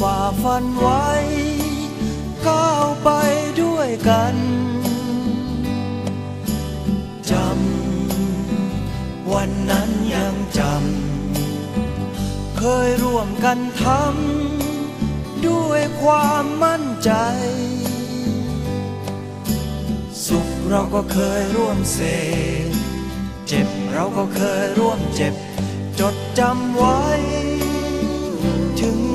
ฝ่าฟันไว้ ก้าวไปด้วยกันจำวันนั้นยังจำ เคยร่วมกันทำด้วยความมั่นใจ สุขเราก็เคยร่วมเสพเจ็บเราก็เคยร่วมเจ็บ จดจำไว้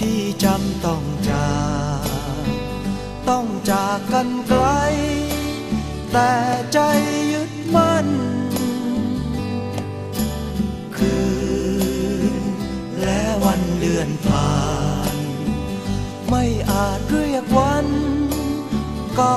ที่จำต้องจากต้องจากกันไกล แต่ใจยึดมั่น คืนและวันเดือนผ่าน ไม่อาจเรียกวัน เก่า